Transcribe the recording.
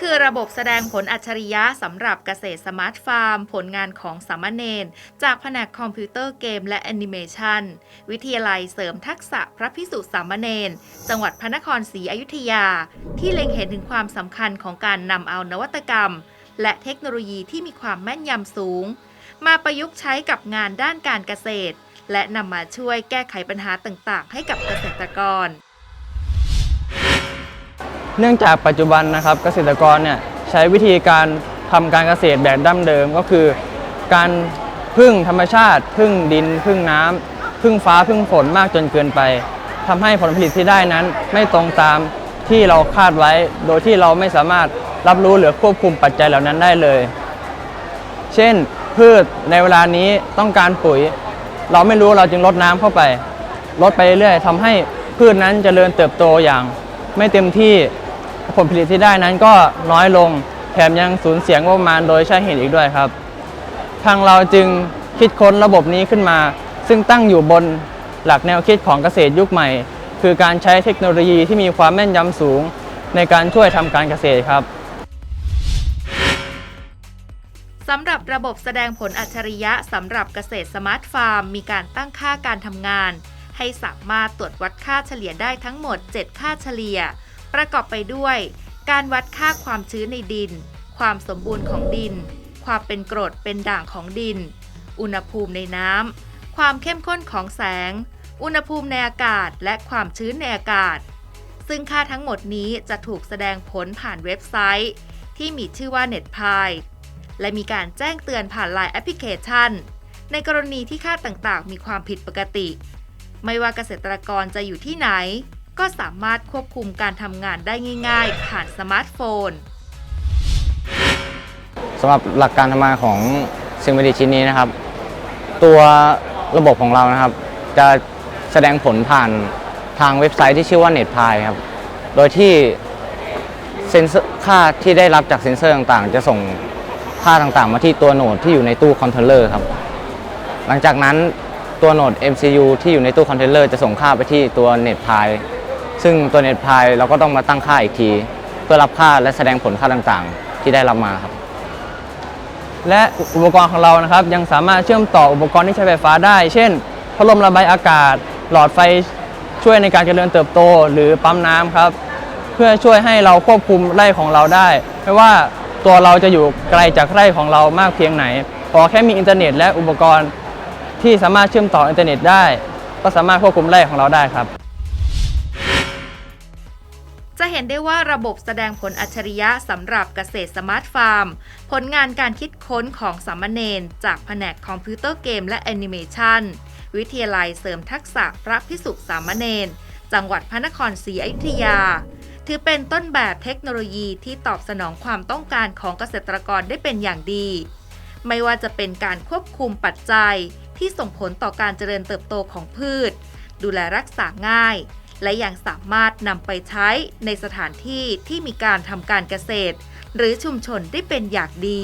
คือระบบแสดงผลอัจฉริยะสำหรับเกษตรสมาร์ทฟาร์ม ผลงานของสามเณรจากแผนกคอมพิวเตอร์เกมและแอนิเมชันวิทยาลัยเสริมทักษะพระพิสุสามเณรจังหวัดพระนครศรีอยุธยา ที่เล็งเห็นถึงความสำคัญของการนำเอานวัตกรรม และเทคโนโลยีที่มีความแม่นยำสูง มาประยุกต์ใช้กับงานด้านการเกษตร และนำมาช่วยแก้ไขปัญหาต่างๆ ให้กับเกษตรกร เนื่องจากปัจจุบันนะครับเกษตรกรเนี่ยใช้วิธีการทำการเกษตรแบบดั้งเดิมก็คือ การพึ่งธรรมชาติพึ่งดินพึ่งน้ำพึ่งฟ้าพึ่งฝนมากจนเกินไปทำให้ผลผลิตที่ได้นั้นไม่ตรงตามที่เราคาดไว้ โดยที่เราไม่สามารถรับรู้หรือควบคุมปัจจัยเหล่านั้นได้เลย เช่น พืชในเวลานี้ต้องการปุ๋ย เราไม่รู้เราจึงลดน้ำเข้าไป ลดไปเรื่อยๆทำให้พืชนั้นจเจริญเติบโตอย่างไม่เต็มที่ ผลผลิตที่ได้นั้นก็น้อยลง แถมยังสูญเสียงบประมาณโดยใช่เหตุอีกด้วยครับ ทางเราจึงคิดค้นระบบนี้ขึ้นมา ซึ่งตั้งอยู่บนหลักแนวคิดของเกษตรยุคใหม่ คือการใช้เทคโนโลยีที่มีความแม่นยำสูง ในการช่วยทำการเกษตรครับสำหรับระบบแสดงผลอัจฉริยะสำหรับเกษตรสมาร์ทฟาร์ม มีการตั้งค่าการทำงาน ให้สามารถตรวจวัดค่าเฉลี่ยได้ทั้งหมด 7 ค่าเฉลี่ย ประกอบไปด้วย การวัดค่าความชื้นในดิน ความสมบูรณ์ของดิน ความเป็นกรดเป็นด่างของดิน อุณหภูมิในน้ำ ความเข้มข้นของแสง อุณหภูมิในอากาศ และความชื้นในอากาศ ซึ่งค่าทั้งหมดนี้จะถูกแสดงผลผ่านเว็บไซต์ ที่มีชื่อว่า NetPie และมีการแจ้งเตือนผ่าน Line แอปพลิเคชัน ในกรณีที่ค่าต่างๆ มีความผิดปกติ ไม่ว่าเกษตรกรจะอยู่ที่ไหน ก็สามารถควบคุมการทำงานได้ง่าย ๆ ผ่านสมาร์ทโฟนสำหรับหลักการทำงานของสิ่งประดิชิ้นนี้นะครับ ตัวระบบของเรานะครับ จะแสดงผลผ่านทางเว็บไซต์ที่ชื่อว่า NetPie ครับ โดยที่เซนเซอร์ค่าที่ได้รับจากเซนเซอร์ต่างๆ จะส่งค่าต่างๆ มาที่ตัวโหนดที่อยู่ในตู้คอนโทรลเลอร์ครับ หลังจากนั้นตัวโหนด MCU ที่อยู่ในตู้คอนโทรลเลอร์จะส่งค่าไปที่ตัว NetPie ซึ่งตัว NetPie เราก็ต้องมาตั้งค่าอีกที เพื่อรับค่าและแสดงผลค่าต่างๆ ที่ได้รับมาครับ และอุปกรณ์ของเรานะครับ ยังสามารถเชื่อมต่ออุปกรณ์ที่ใช้ไฟฟ้าได้ เช่น พัดลมระบายอากาศ หลอดไฟช่วยในการเจริญเติบโต หรือปั๊มน้ำครับ เพื่อช่วยให้เราควบคุมไร่ของเราได้ ไม่ว่าตัวเราจะอยู่ไกลจากไร่ของเรามากเพียงไหนพอแค่มีอินเทอร์เน็ตและอุปกรณ์ที่สามารถเชื่อมต่ออินเทอร์เน็ตได้ ก็สามารถควบคุมไร่ของเราได้ครับ จะเห็นได้ว่าระบบแสดงผลอัจฉริยะสำหรับเกษตรสมาร์ทฟาร์ม ผลงานการคิดค้นของสามเณรจากแผนกคอมพิวเตอร์เกมและแอนิเมชันวิทยาลัยเสริมทักษะพระพิสุสามเณรจังหวัดพระนครศรีอยุธยา ถือเป็นต้นแบบเทคโนโลยีที่ตอบสนองความต้องการของเกษตรกรได้เป็นอย่างดี ไม่ว่าจะเป็นการควบคุมปัจจัยที่ส่งผลต่อการเจริญเติบโตของพืช ดูแลรักษาง่าย และยังสามารถนำไปใช้ในสถานที่ที่มีการทำการเกษตร หรือชุมชนได้เป็นอย่างดี